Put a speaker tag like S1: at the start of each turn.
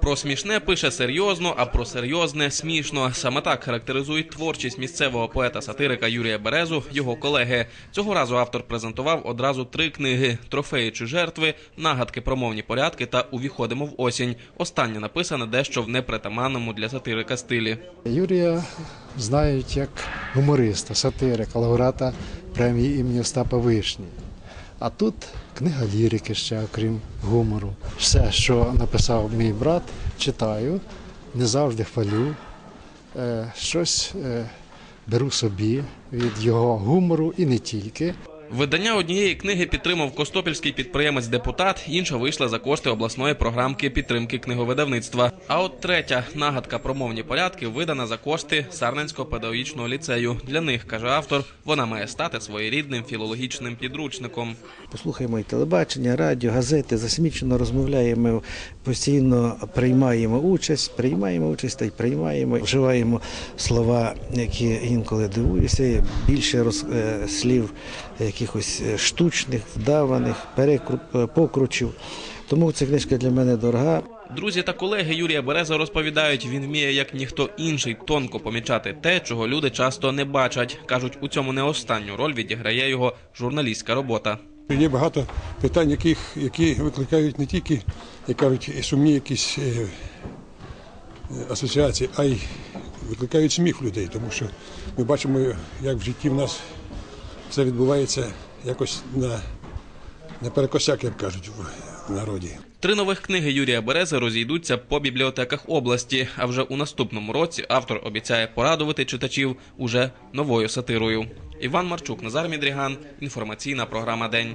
S1: Про смішне пише серйозно, а про серйозне смішно. Саме так характеризують творчість місцевого поета-сатирика Юрія Березу його колеги. Цього разу автор презентував одразу три книги: трофеї чи жертви, нагадки про мовні порядки та увіходимо в осінь. Остання написана дещо в непритаманному для сатирика стилі.
S2: Юрія знають як гумориста, сатирика, лауреата премії імені Остапа Вишні. А тут книга лірики ще, окрім гумору. Все, що написав мій брат, читаю, не завжди хвалю. Е, щось е, беру собі від його гумору і не тільки.
S1: Видання однієї книги підтримав костопільський підприємець-депутат, інша вийшла за кошти обласної програмки підтримки книговидавництва. А от третя нагадка про мовні порядки видана за кошти Сарненського педагогічного ліцею. Для них каже автор, вона має стати своєрідним філологічним підручником.
S3: Послухаємо і телебачення, радіо, газети, засмічено розмовляємо, постійно приймаємо участь, приймаємо участь та й приймаємо, вживаємо слова, які інколи дивуюся, більше е, слів якихось е, штучних, вдаваних, перекру- покручів. Тому ця книжка для мене дорога.
S1: Друзі та колеги Юрія Береза розповідають, він вміє як ніхто інший тонко помічати те, чого люди часто не бачать. кажуть, у цьому не останню роль відіграє його журналістська робота.
S4: Є багато питань, яких, які викликають не тільки, як кажуть, сумні якісь е, е, асоціації, а й викликають сміх людей, тому що ми бачимо, як в житті в нас все відбувається якось на, на перекосяк, як кажуть в народі.
S1: Три нових книги Юрія Берези розійдуться по бібліотеках області. А вже у наступному році автор обіцяє порадувати читачів уже новою сатирою. Іван Марчук, Назар Мідріган. Інформаційна програма День.